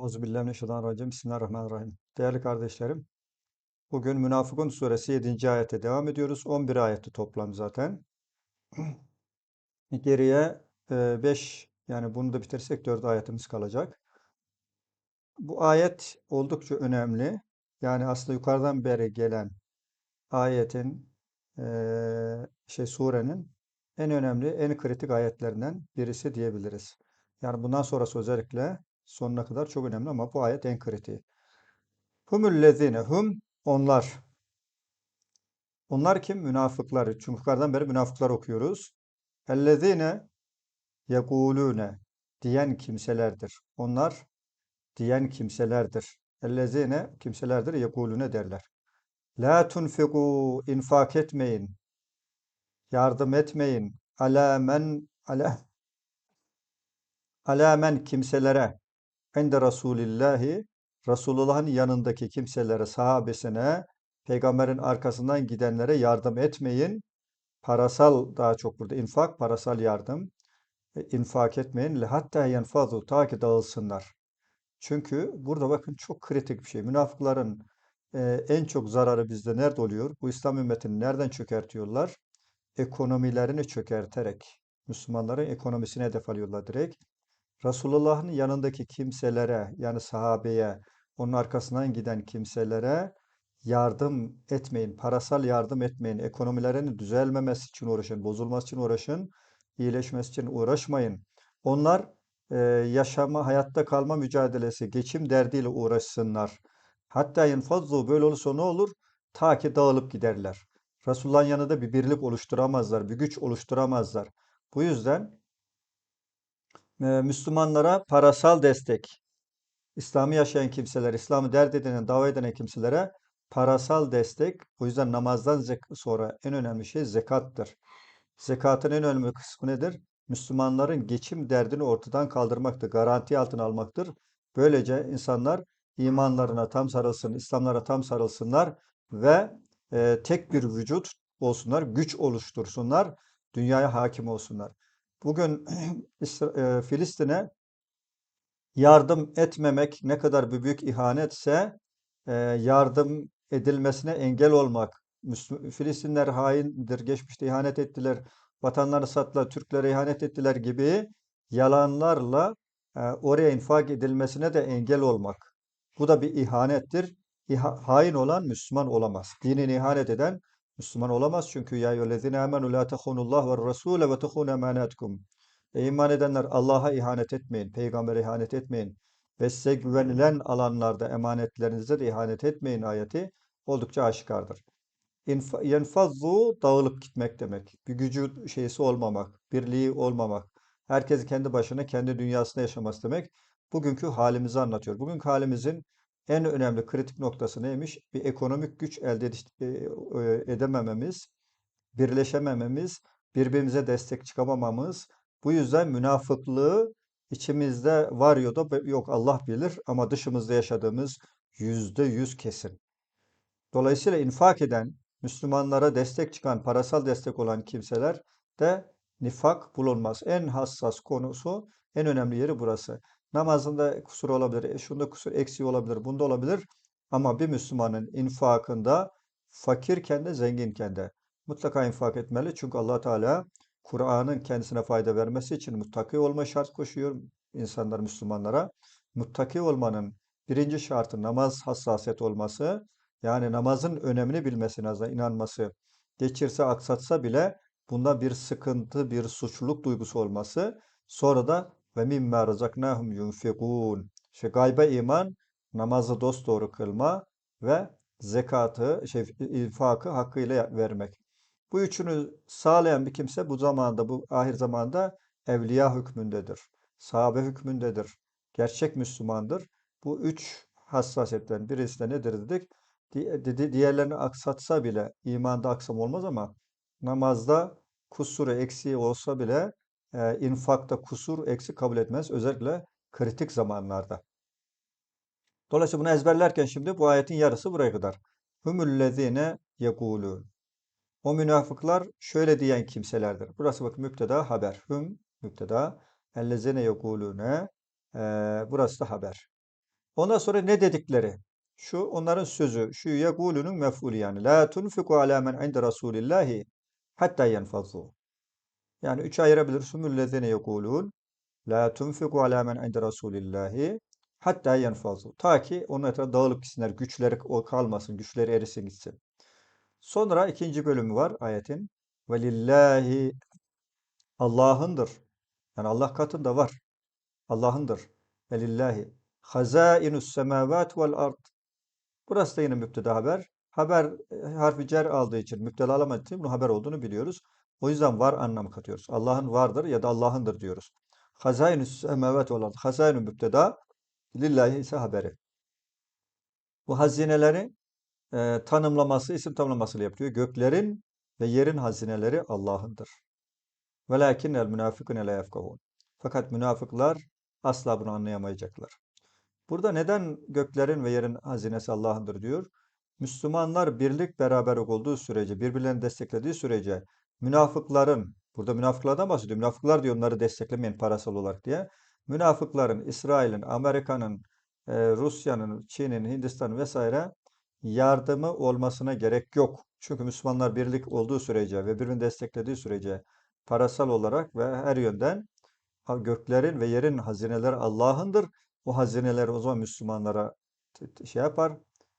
Euzubillahimineşşeytanirracim. Bismillahirrahmanirrahim. Değerli kardeşlerim, bugün Münafıkun suresi 7. ayete devam ediyoruz. 11 ayeti toplam zaten. Geriye 5 yani bunu da bitirsek 4 ayetimiz kalacak. Bu ayet oldukça önemli. Yani aslında yukarıdan beri gelen ayetin eee, şey surenin en önemli, en kritik ayetlerinden birisi diyebiliriz. Yani bundan sonrası özellikle sonuna kadar çok önemli ama bu ayet en kritiği. Humüllezine hum onlar. Onlar kim? Münafıklar. Çünkü yukarıdan beri münafıklar okuyoruz. Ellezine yekulune diyen kimselerdir. Onlar diyen kimselerdir. Ellezine kimselerdir yekulune derler. La tunfiku infak etmeyin. Yardım etmeyin. Ala men ala ala men kimselere inde Resulillahi Resulullah'ın yanındaki kimselere, sahabesine, peygamberin arkasından gidenlere yardım etmeyin. Parasal daha çok burada infak, parasal yardım. E, infak etmeyin. Hatta yenfazu ta ki dağılsınlar. Çünkü burada bakın çok kritik bir şey. Münafıkların e, en çok zararı bizde nerede oluyor? Bu İslam ümmetini nereden çökertiyorlar? Ekonomilerini çökerterek. Müslümanların ekonomisine hedef alıyorlar direkt. Resulullah'ın yanındaki kimselere yani sahabeye, onun arkasından giden kimselere yardım etmeyin, parasal yardım etmeyin, ekonomilerinin düzelmemesi için uğraşın, bozulması için uğraşın, iyileşmesi için uğraşmayın. Onlar e, yaşama, hayatta kalma mücadelesi, geçim derdiyle uğraşsınlar. Hatta infazzu böyle olursa ne olur? Ta ki dağılıp giderler. Resulullah'ın yanında bir birlik oluşturamazlar, bir güç oluşturamazlar. Bu yüzden Müslümanlara parasal destek, İslam'ı yaşayan kimseler, İslam'ı dert edinen, dava edinen kimselere parasal destek. O yüzden namazdan sonra en önemli şey zekattır. Zekatın en önemli kısmı nedir? Müslümanların geçim derdini ortadan kaldırmaktır, garanti altına almaktır. Böylece insanlar imanlarına tam sarılsın, İslamlara tam sarılsınlar ve e, tek bir vücut olsunlar, güç oluştursunlar, dünyaya hakim olsunlar. Bugün e, Filistin'e yardım etmemek ne kadar bir büyük ihanetse e, yardım edilmesine engel olmak. Filistinler haindir, geçmişte ihanet ettiler, vatanları sattılar, Türklere ihanet ettiler gibi yalanlarla e, oraya infak edilmesine de engel olmak. Bu da bir ihanettir. İha, hain olan Müslüman olamaz. Dinini ihanet eden Müslüman olamaz çünkü ya eyyühellezine amenu la tehunullah ve rasule ve tehun emanetkum. Ey iman edenler Allah'a ihanet etmeyin, peygambere ihanet etmeyin ve size güvenilen alanlarda emanetlerinize de ihanet etmeyin ayeti oldukça aşikardır. Yenfazzu dağılıp gitmek demek. Bir gücü şeysi olmamak, birliği olmamak. Herkes kendi başına, kendi dünyasında yaşaması demek. Bugünkü halimizi anlatıyor. Bugünkü halimizin en önemli kritik noktası neymiş? Bir ekonomik güç elde e, edemememiz, birleşemememiz, birbirimize destek çıkamamamız. Bu yüzden münafıklığı içimizde var ya da yok Allah bilir ama dışımızda yaşadığımız yüzde yüz kesin. Dolayısıyla infak eden, Müslümanlara destek çıkan, parasal destek olan kimseler de nifak bulunmaz. En hassas konusu, en önemli yeri burası. Namazında kusur olabilir, e, şunda kusur eksiği olabilir, bunda olabilir. Ama bir Müslümanın infakında fakirken de zenginken de mutlaka infak etmeli. Çünkü allah Teala Kur'an'ın kendisine fayda vermesi için muttaki olma şart koşuyor insanlar, Müslümanlara. Muttaki olmanın birinci şartı namaz hassasiyet olması. Yani namazın önemini bilmesi, nazar inanması. Geçirse, aksatsa bile bunda bir sıkıntı, bir suçluluk duygusu olması. Sonra da ve mimmâ razaknâhum yunfikûn. İşte gayba iman, namazı dosdoğru kılma ve zekatı, şey, infakı hakkıyla vermek. Bu üçünü sağlayan bir kimse bu zamanda, bu ahir zamanda evliya hükmündedir. Sahabe hükmündedir. Gerçek Müslümandır. Bu üç hassasiyetten birisi de nedir dedik? Diğerlerini aksatsa bile imanda aksam olmaz ama namazda kusuru eksiği olsa bile e, infakta kusur eksik kabul etmez. Özellikle kritik zamanlarda. Dolayısıyla bunu ezberlerken şimdi bu ayetin yarısı buraya kadar. Hümüllezine yekulun. O münafıklar şöyle diyen kimselerdir. Burası bakın müpteda haber. Hüm müpteda. Ellezine yekulune. E, burası da haber. Ondan sonra ne dedikleri? Şu onların sözü. Şu yekulunun mef'ulü yani. La tunfiku ala men inde Rasulillahi hatta yenfazzu. Yani üç ayırabilir. Sumüllezine yekulun. La tunfiku ala men inde Rasulillahi hatta yenfazzu. Ta ki onun etrafı dağılıp gitsinler. Güçleri kalmasın. Güçleri erisin gitsin. Sonra ikinci bölümü var ayetin. Velillahi Allah'ındır. Yani Allah katında var. Allah'ındır. Velillahi hazainus semavat vel ard. Burası da yine müpteda haber. Haber e, harfi cer aldığı için, müptela alamadığı için bunun haber olduğunu biliyoruz. O yüzden var anlamı katıyoruz. Allah'ın vardır ya da Allah'ındır diyoruz. Hazainus semavat vel ard. Hazainu müpteda, lillahi ise haberi. Bu hazineleri e, tanımlaması, isim tanımlamasıyla yapıyor. Göklerin ve yerin hazineleri Allah'ındır. Velakinnel münafikune la yefkahun. Fakat münafıklar asla bunu anlayamayacaklar. Burada neden göklerin ve yerin hazinesi Allah'ındır diyor? Müslümanlar birlik beraberlik olduğu sürece, birbirlerini desteklediği sürece münafıkların, burada münafıklardan bahsediyor. Münafıklar diyor onları desteklemeyin parasal olarak diye. Münafıkların, İsrail'in, Amerika'nın, e, Rusya'nın, Çin'in, Hindistan'ın vesaire yardımı olmasına gerek yok. Çünkü Müslümanlar birlik olduğu sürece ve birbirini desteklediği sürece parasal olarak ve her yönden göklerin ve yerin hazineleri Allah'ındır. O hazineleri o zaman Müslümanlara şey yapar,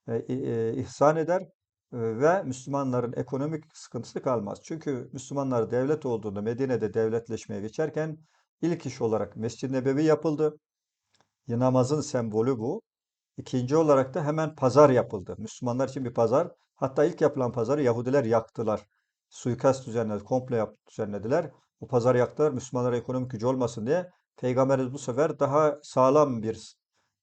e, e, ihsan eder ve Müslümanların ekonomik sıkıntısı kalmaz. Çünkü Müslümanlar devlet olduğunda Medine'de devletleşmeye geçerken ilk iş olarak Mescid-i Nebevi yapıldı. Namazın sembolü bu. İkinci olarak da hemen pazar yapıldı. Müslümanlar için bir pazar. Hatta ilk yapılan pazarı Yahudiler yaktılar. Suikast düzenledi, komple düzenlediler. O pazar yaktılar Müslümanlara ekonomik gücü olmasın diye. Peygamberimiz bu sefer daha sağlam bir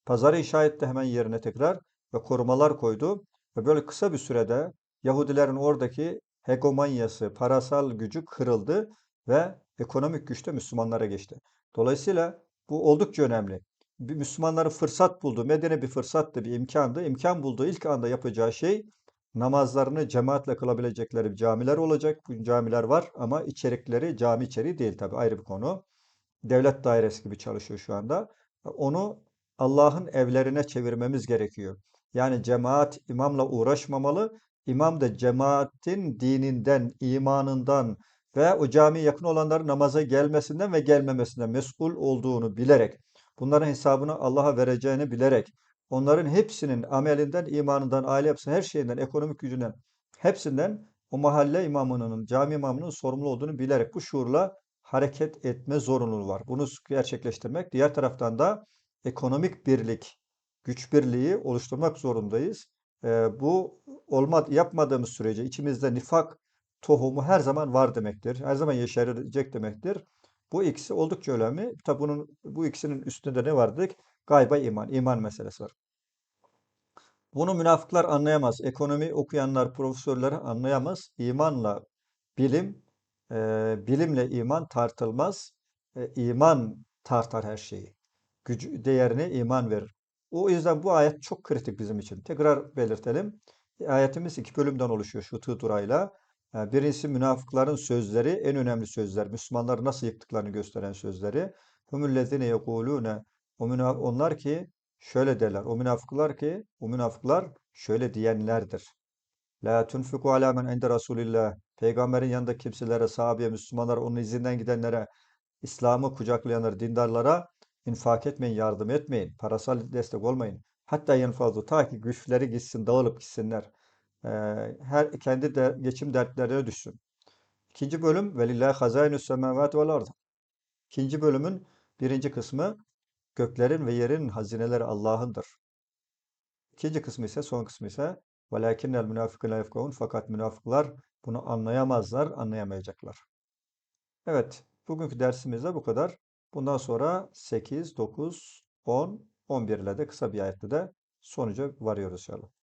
pazar inşa etti hemen yerine tekrar ve korumalar koydu. Ve böyle kısa bir sürede Yahudilerin oradaki hegemonyası, parasal gücü kırıldı ve ekonomik güç de Müslümanlara geçti. Dolayısıyla bu oldukça önemli. Bir Müslümanların fırsat bulduğu, Medine bir fırsattı, bir imkandı. İmkan bulduğu ilk anda yapacağı şey namazlarını cemaatle kılabilecekleri camiler olacak. Bu camiler var ama içerikleri cami içeriği değil tabi ayrı bir konu. Devlet dairesi gibi çalışıyor şu anda. Onu Allah'ın evlerine çevirmemiz gerekiyor. Yani cemaat imamla uğraşmamalı. İmam da cemaatin dininden, imanından ve o camiye yakın olanların namaza gelmesinden ve gelmemesinden mesul olduğunu bilerek, bunların hesabını Allah'a vereceğini bilerek, onların hepsinin amelinden, imanından, aile yapısı, her şeyinden, ekonomik gücünden, hepsinden o mahalle imamının, cami imamının sorumlu olduğunu bilerek bu şuurla hareket etme zorunluluğu var. Bunu gerçekleştirmek. Diğer taraftan da ekonomik birlik, güç birliği oluşturmak zorundayız. E, bu olma, yapmadığımız sürece içimizde nifak tohumu her zaman var demektir. Her zaman yeşerecek demektir. Bu ikisi oldukça önemli. Tabi bunun bu ikisinin üstünde ne vardır? Gayba iman, iman meselesi var. Bunu münafıklar anlayamaz. Ekonomi okuyanlar, profesörler anlayamaz. İmanla bilim, e, bilimle iman tartılmaz. E, iman tartar her şeyi. Gücü, değerini iman verir. O yüzden bu ayet çok kritik bizim için. Tekrar belirtelim. Ayetimiz iki bölümden oluşuyor şu tığdurayla. Birincisi münafıkların sözleri, en önemli sözler. Müslümanları nasıl yıktıklarını gösteren sözleri. Humüllezine yekulune onlar ki şöyle derler. O münafıklar ki o münafıklar şöyle diyenlerdir. La tunfiku ala men inde Rasulillah. Peygamberin yanında kimselere, sahabeye, Müslümanlara, onun izinden gidenlere, İslam'ı kucaklayanlara, dindarlara infak etmeyin, yardım etmeyin. Parasal destek olmayın. Hatta yenfazı ta ki güçleri gitsin, dağılıp gitsinler. Ee, her kendi de, geçim dertlerine düşsün. İkinci bölüm velillahi hazainus semavat vel ard. İkinci bölümün birinci kısmı göklerin ve yerin hazineleri Allah'ındır. İkinci kısmı ise son kısmı ise velakinnel münafikun la fakat münafıklar bunu anlayamazlar, anlayamayacaklar. Evet, bugünkü dersimizde bu kadar. Bundan sonra 8, 9, 10, 11 ile de kısa bir ayette de sonuca varıyoruz inşallah.